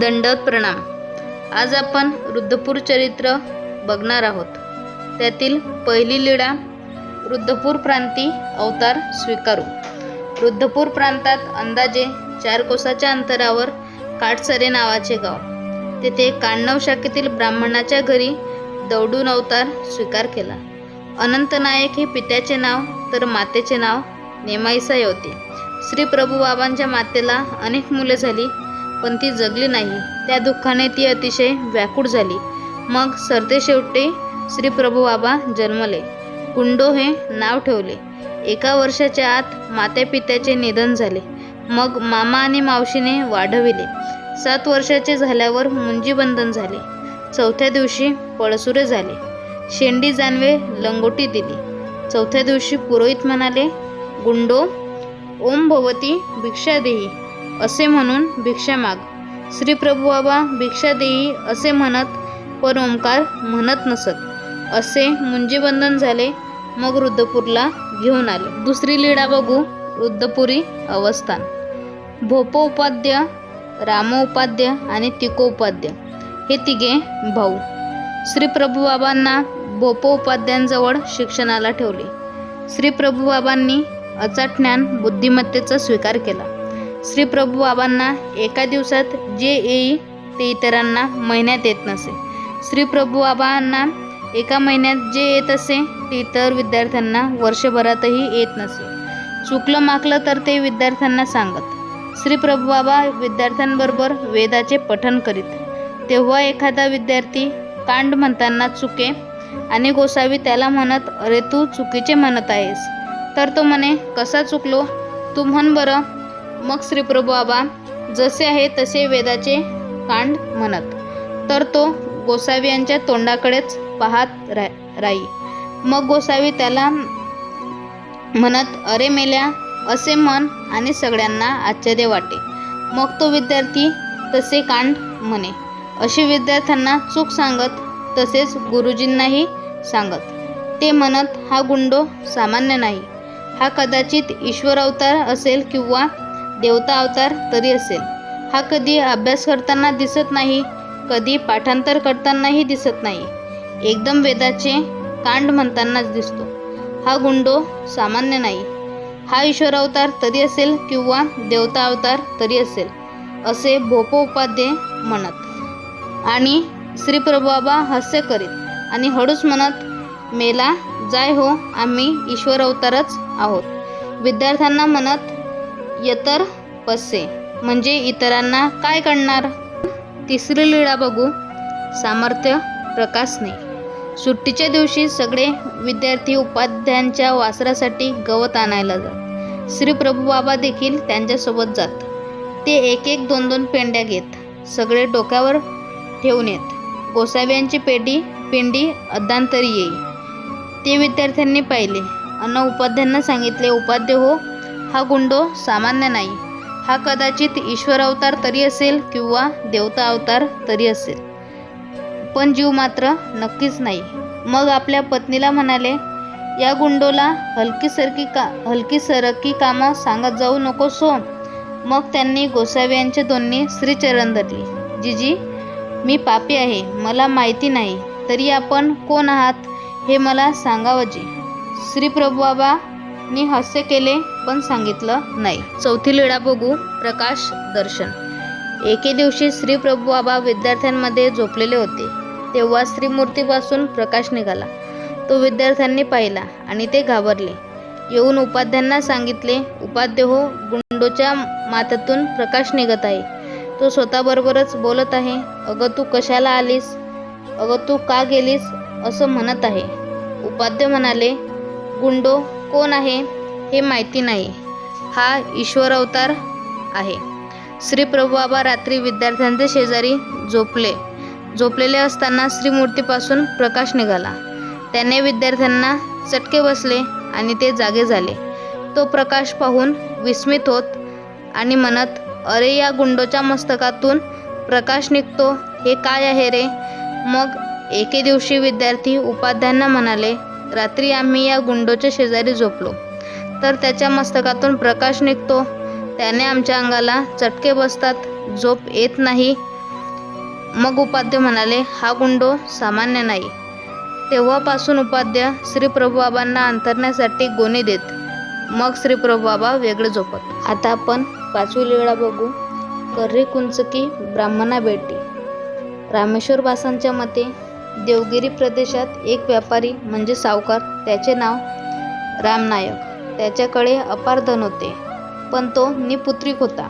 दंडवत प्रणाम. आज आपण रुद्धपूर चरित्र बघणार आहोत. त्यातील पहिली लीळा रुद्धपूर प्रांती अवतार स्वीकारू. रुद्धपूर प्रांतात अंदाजे चार कोसाच्या अंतरावर काटसरे नावाचे गाव. तेथे काण्णव शाखेतील ब्राह्मणाच्या घरी दौडून अवतार स्वीकार केला. अनंत नायक हे पित्याचे नाव तर मातेचे नाव नेमाईसाई होते. श्री प्रभू बाबांच्या मातेला अनेक मुले झाली. पण ती जगली नाही. त्या दुःखाने ती अतिशय व्याकुळ झाली. मग सरते शेवटी श्री प्रभूबाबा जन्मले. कुंडो हे नाव ठेवले. एका वर्षाच्या आत मात्या पित्याचे निधन झाले. मग मामा आणि मावशीने वाढविले. सात वर्षाचे झाल्यावर मुंजीबंधन झाले. चौथ्या दिवशी पळसुरे झाले. शेंडी जानवे लंगोटी दिली. चौथ्या दिवशी पुरोहित म्हणाले गुंडो ओम भवती भिक्षा देही. असे म्हणून भिक्षा माग. श्री प्रभुबाबा भिक्षा देई असे म्हणत पण ओंकार म्हणत नसत. असे मुंजीबंधन झाले मग रुद्रपूरला घेऊन आले. दुसरी लीळा बघू रुद्रपुरी अवस्थान. भोपोपाद्य रामोपाद्य आणि तिकोपाद्य हे तिघे भाऊ. श्री प्रभुबाबांना भोपोपाध्यांजवळ शिक्षणाला ठेवले. श्री प्रभुबाबांनी अचाट ज्ञान बुद्धिमत्तेचा स्वीकार केला. श्री प्रभुबाबांना एका दिवसात जे येई ते इतरांना महिन्यात येत नसे. श्री प्रभुबाबांना एका महिन्यात जे येत असे ते इतर विद्यार्थ्यांना वर्षभरातही येत नसे. चुकलं माकलं तर ते विद्यार्थ्यांना सांगत. श्री प्रभुबाबा विद्यार्थ्यांबरोबर वेदाचे पठण करीत. तेव्हा एखादा विद्यार्थी कांड म्हणताना चुके आणि गोसावी त्याला म्हणत अरे तू चुकीचे म्हणत आहेस. तर तो म्हणे कसा चुकलो? तू म्हण बरं. मग श्री बाबा जसे आहे तसे वेदाचे कांड म्हणत. तर तो गोसावी यांच्या तोंडाकडेच पाहत रा राई. मग गोसावी त्याला म्हणत अरे मेल्या असे म्हण आणि सगळ्यांना आश्चर्य वाटे. मग तो विद्यार्थी तसे कांड म्हणे. अशी विद्यार्थ्यांना चूक सांगत तसेच गुरुजींनाही सांगत. ते म्हणत हा गुंडो सामान्य नाही. हा कदाचित ईश्वर अवतार असेल किंवा देवता अवतार तरी असेल. हा कधी अभ्यास करताना दिसत नाही कधी पाठांतर करतानाही दिसत नाही. एकदम वेदाचे कांड म्हणतानाच दिसतो. हा गुंडो सामान्य नाही. हा ईश्वर अवतार तरी असेल किंवा देवता अवतार तरी असेल असे भोपोपाध्ये म्हणत. आणि श्रीप्रभुबाबा हास्य करीत आणि हळूच म्हणत मेला जाय हो आम्ही ईश्वर अवतारच आहोत. विद्यार्थ्यांना म्हणत यतर पसे. म्हणजे इतरांना काय करणार तिसरी लीळा बघू. सामर्थ्य प्रकाशने. सुट्टीच्या दिवशी सगळे विद्यार्थी उपाध्यांच्या वासरासाठी गवत आणायला जात श्री प्रभूबाबा देखील त्यांच्यासोबत जात ते एक एक दोन दोन पेंड्या घेत सगळे डोक्यावर ठेवून येत. गोसाव्यांची पेटी पेंडी अद्दांतरी येई ते विद्यार्थ्यांनी पाहिले. अन्न उपाध्यांना सांगितले उपाध्य हो हा गुंडो सामान्य नाही. हा कदाचित ईश्वर अवतार तरी असेल किंवा देवता अवतार तरी असेल. पण जीव मात्र नक्कीच नाही. मग आपल्या पत्नीला म्हणाले या गुंडोला हलकी सरकी का हलकी सरकी कामं सांगत जाऊ नको सो. मग त्यांनी गोसावी यांचे दोन्ही श्रीचरण धरले. जीजी मी पापी आहे. मला माहिती नाही. तरी आपण कोण आहात हे मला सांगावं जी. श्री मी हास्य केले पण सांगितलं नाही. चौथी लीळा बघू प्रकाश दर्शन. एके दिवशी श्री बाबा विद्यार्थ्यांमध्ये झोपलेले होते. तेव्हा श्रीमूर्तीपासून प्रकाश निघाला. तो विद्यार्थ्यांनी पाहिला आणि ते घाबरले. येऊन उपाध्यांना सांगितले उपाध्य हो गुंडोच्या माथ्यातून प्रकाश निघत आहे. तो स्वतःबरोबरच बोलत आहे अगं तू कशाला आलीस? अगं तू का गेलीस? असं म्हणत आहे. उपाध्य म्हणाले गुंडो कोण आहे हे माहिती नाही. हा ईश्वर अवतार आहे. श्री प्रभुबाबा रात्री विद्यार्थ्यांचे शेजारी झोपले. झोपलेले असताना श्रीमूर्तीपासून प्रकाश निघाला. त्याने विद्यार्थ्यांना चटके बसले आणि ते जागे झाले. तो प्रकाश पाहून विस्मित होत आणि म्हणत अरे या गुंडोच्या मस्तकातून प्रकाश निघतो. हे काय आहे रे? मग एके दिवशी विद्यार्थी उपाध्यांना म्हणाले रात्री आम्ही या गुंडोच्या शेजारी झोपलो. तर त्याच्या मस्तकातून प्रकाश निघतो. त्याने आमच्या अंगाला चटके बसतात झोप येत नाही. मग उपाध्य म्हणाले हा गुंडो सामान्य नाही. तेव्हापासून उपाध्य श्री प्रभुबाबांना अंतरण्यासाठी गोणी देत. मग श्री प्रभुबाबा वेगळे झोपत. आता आपण पाचवी लीळा बघू. कर्री कुंचकी ब्राह्मणा बेटी रामेश्वर बासांच्या मते देवगिरी प्रदेशात एक व्यापारी म्हणजे सावकार त्याचे नाव रामनायक. त्याच्याकडे अपार धन होते पण तो निपुत्रिक होता.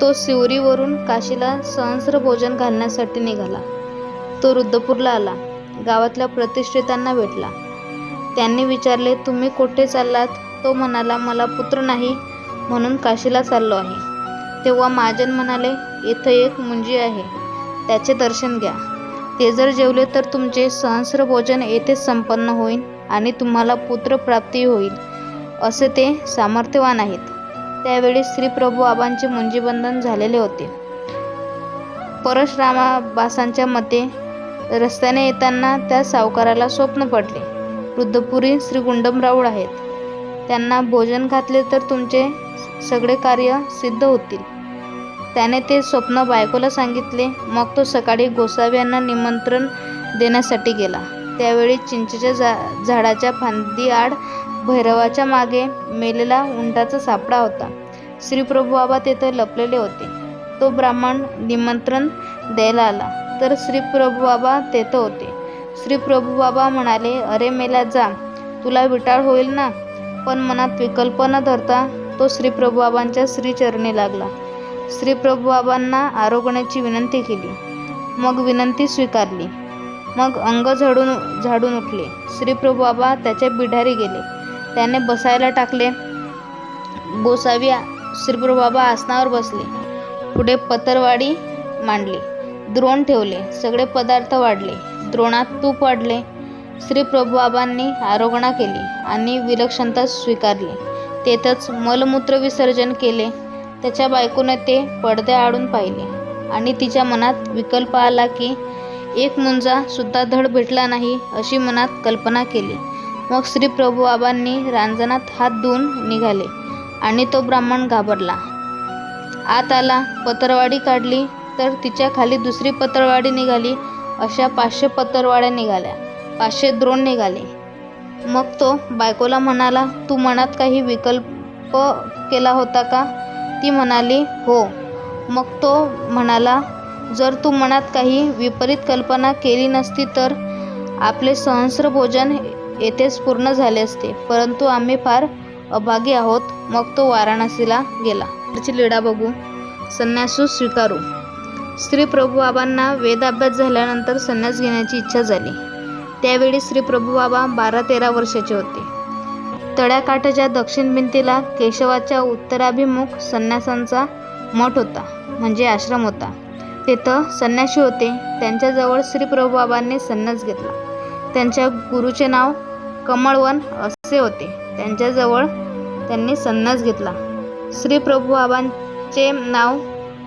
तो शिवरीवरून काशीला सहस्र भोजन घालण्यासाठी निघाला. तो रुद्रपूरला आला. गावातल्या प्रतिष्ठितांना भेटला. त्यांनी विचारले तुम्ही कुठे चाललात? तो म्हणाला मला पुत्र नाही म्हणून काशीला चाललो आहे. तेव्हा महाजन म्हणाले इथं एक मुंजी आहे. त्याचे दर्शन घ्या. ते जर जेवले तर तुमचे सहस्र भोजन येथेच संपन्न होईल आणि तुम्हाला पुत्रप्राप्ती होईल असे ते सामर्थ्यवान आहेत. त्यावेळी श्री प्रभू आबांचे मुंजीबंधन झालेले होते. परशुरामाबासांच्या मते रस्त्याने येताना त्या सावकाराला स्वप्न पडले. वृद्धपुरी श्री गुंडमराऊळ आहेत. त्यांना भोजन घातले तर तुमचे सगळे कार्य सिद्ध होतील. त्याने ते स्वप्न बायकोला सांगितले. मग तो सकाळी गोसाव्यांना निमंत्रण देण्यासाठी गेला. त्यावेळी चिंचेच्या झा झाडाच्या फांदी आड भैरवाच्या मागे मेलेला उंटाचा सापडा होता. श्रीप्रभू बाबा तेथे लपलेले होते. तो ब्राह्मण निमंत्रण द्यायला आला. तर श्रीप्रभू बाबा तेथे होते. श्रीप्रभू बाबा म्हणाले अरे मेला जा. तुला विटाळ होईल ना? पण मनात विकल्प न धरता तो श्रीप्रभू बाबांच्या श्रीचरणी लागला. श्री प्रभुबाबांना आरोगण्याची विनंती केली. मग विनंती स्वीकारली. मग अंग झाडून झाडून उठले. श्रीप्रभुबाबा त्याच्या बिढारी गेले. त्याने बसायला टाकले. गोसावी श्रीप्रभुबाबा आसनावर बसले. पुढे पतरवाडी मांडली. द्रोण ठेवले. सगळे पदार्थ वाढले. द्रोणात तूप वाढले. श्रीप्रभुबाबांनी आरोगणा केली आणि विलक्षणता स्वीकारली. तेथच मलमूत्र विसर्जन केले. त्याच्या बायकोने ते पडद्या आडून पाहिले. आणि तिच्या मनात विकल्प आला की एक मुंजा सुद्धा धड भेटला नाही अशी मनात कल्पना केली. मग श्री प्रभू बाबांनी रांजणात हात धुवून निघाले आणि तो ब्राह्मण घाबरला. आत आला पत्रवाडी काढली तर तिच्या खाली दुसरी पत्रवाडी निघाली. अशा पाचशे पत्रवाड्या निघाल्या पाचशे द्रोण निघाले. मग तो बायकोला म्हणाला तू मनात काही विकल्प केला होता का? ती म्हणाली हो. मग तो म्हणाला जर तू मनात काही विपरीत कल्पना केली नसती तर आपले सहस्र भोजन येथेच पूर्ण झाले असते. परंतु आम्ही फार अभागी आहोत. मग तो वाराणसीला गेला. पुढची लीळा बघू. संन्यासू स्वीकारू. श्री प्रभूबाबांना वेदाभ्यास झाल्यानंतर संन्यास घेण्याची इच्छा झाली. त्यावेळी श्री प्रभूबाबा बारा तेरा वर्षाचे होते. तळ्याकाठाच्या दक्षिण भिंतीला केशवाच्या उत्तराभिमुख संन्यासांचा मठ होता म्हणजे आश्रम होता. तेथं संन्याशी होते. त्यांच्याजवळ श्री प्रभुबाबांनी संन्यास घेतला. त्यांच्या गुरुचे नाव कमळवन असे होते. त्यांच्याजवळ त्यांनी संन्यास घेतला. श्री प्रभुबाबांचे नाव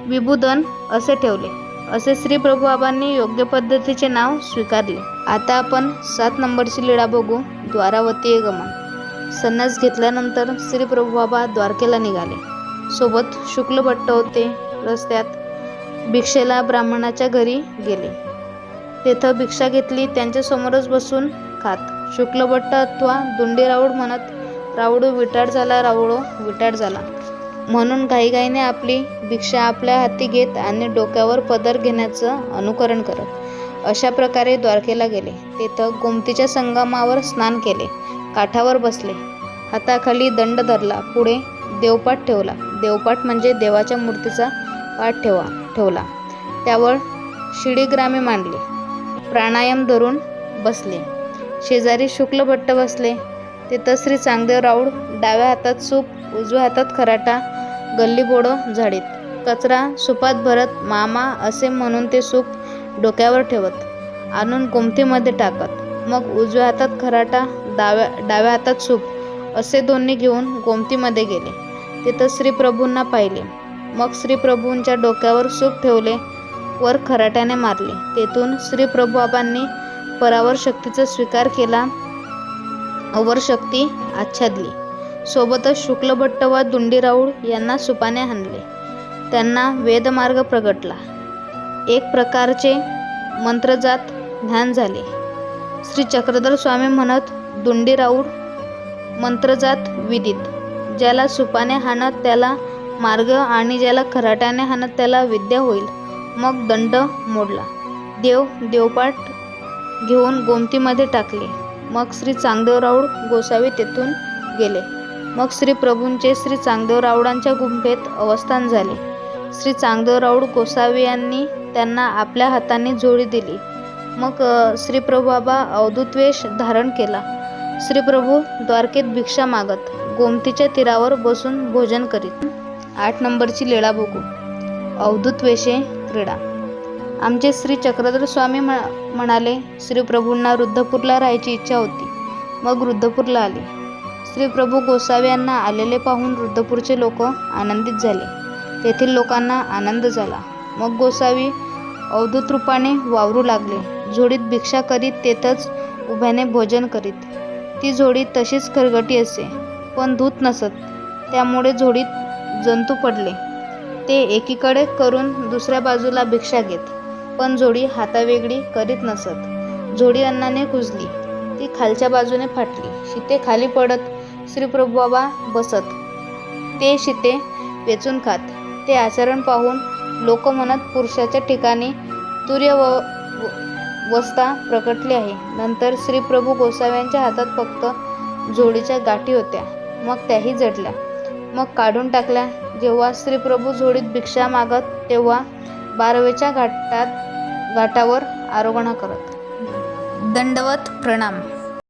विभूदन असे ठेवले. असे श्री प्रभुबाबांनी योग्य पद्धतीचे नाव स्वीकारले. आता आपण सात नंबरची लीळा बघू. द्वारावती गमन. संन्यास घेतल्यानंतर श्री प्रभुबाबा द्वारकेला निघाले. सोबत शुक्लभट्ट होते. रस्त्यात भिक्षेला ब्राह्मणाच्या घरी गेले. तेथं भिक्षा घेतली त्यांच्यासमोरच बसून खात. शुक्लभट्ट अथवा दुंडी राऊड म्हणत राऊडू विटाळ झाला राऊडो विटाळ झाला. म्हणून घाईघाईने आपली भिक्षा आपल्या हाती घेत आणि डोक्यावर पदर घेण्याचं अनुकरण करत अशा प्रकारे द्वारकेला गेले. तेथं गोमतीच्या संगमावर स्नान केले. काठावर बसले. हाताखाली दंड धरला. पुढे देवपाठ ठेवला. देवपाठ म्हणजे देवाच्या मूर्तीचा पाठ ठेवा ठेवला. त्यावर शिडीग्रामे मांडले. प्राणायाम धरून बसले. शेजारी शुक्ल भट्ट बसले. तिथं श्री चांगदेव राऊळ डाव्या हातात सूप उजव्या हातात खराटा गल्लीबोडं झाडीत. कचरा सुपात भरत मामा असे म्हणून ते सूप डोक्यावर ठेवत. आणून गोमतीमध्ये टाकत. मग उजव्या हातात खराटा डाव्या डाव्या हातात सूप. असे दोन्ही घेऊन गोमतीमध्ये गेले. तिथं श्रीप्रभूंना पाहिले. मग श्रीप्रभूंच्या डोक्यावर सूप ठेवले वर खराट्याने मारले. तेथून श्रीप्रभूबाबांनी परावर शक्तीचा स्वीकार केला अवर शक्ती आच्छादली. सोबतच शुक्लभट्ट व दुंडी राऊळ यांना सुपाने हाणले. त्यांना वेदमार्ग प्रगटला. एक प्रकारचे मंत्रजात ध्यान झाले. श्री चक्रधर स्वामी म्हणत दुंडी राऊड मंत्रजात विदित ज्याला सुपाने हाणत त्याला मार्ग आणि ज्याला खराट्याने हाणत त्याला विद्या होईल. मग दंड मोडला. देव देवपाठ घेऊन गोमतीमध्ये टाकले. मग श्री चांगदेवराऊड गोसावी तेथून गेले. मग श्री प्रभूंचे श्री चांगदेवरावडांच्या गुंफेत अवस्थान झाले. श्री चांगदेवराऊड गोसावी यांनी त्यांना आपल्या हाताने जोडी दिली. मग श्री प्रभूबाबा अवधूत धारण केला. श्रीप्रभू द्वारकेत भिक्षा मागत गोमतीच्या तीरावर बसून भोजन करीत. आठ नंबरची लीळा बघू अवधूत वेशे क्रीडा. आमचे श्री चक्रधर स्वामी म्ह- म्हणाले श्रीप्रभूंना रुद्धपूरला राहायची इच्छा होती. मग रुद्धपूरला आले. श्रीप्रभू गोसावी यांना आलेले पाहून रुद्धपूरचे लोक आनंदित झाले. तेथील लोकांना आनंद झाला. मग गोसावी अवधूत रूपाने वावरू लागले. झोडीत भिक्षा करीत तेथच उभ्याने भोजन करीत. ती झोडी तशीच खरगटी असे पण धूत नसत. त्यामुळे झोडीत जंतू पडले. ते एकीकडे करून दुसऱ्या बाजूला भिक्षा घेत पण जोडी हातावेगळी करीत नसत. जोडी अन्नाने कुजली. ती खालच्या बाजूने फाटली. शिते खाली पडत श्रीप्रभुबाबा बसत. ते शिते वेचून खात. ते आचरण पाहून लोक म्हणत पुरुषाच्या ठिकाणी तुर्य व वस्ता प्रकटली आहे. नंतर श्री प्रभू गोसाव्यांच्या हातात फक्त जोडीच्या गाठी होत्या. मग त्याही जडल्या. मग काढून टाकल्या. जेव्हा श्री प्रभू झोडीत भिक्षा मागत तेव्हा बारवेच्या घाटात घाटावर आरोहण करत. दंडवत प्रणाम.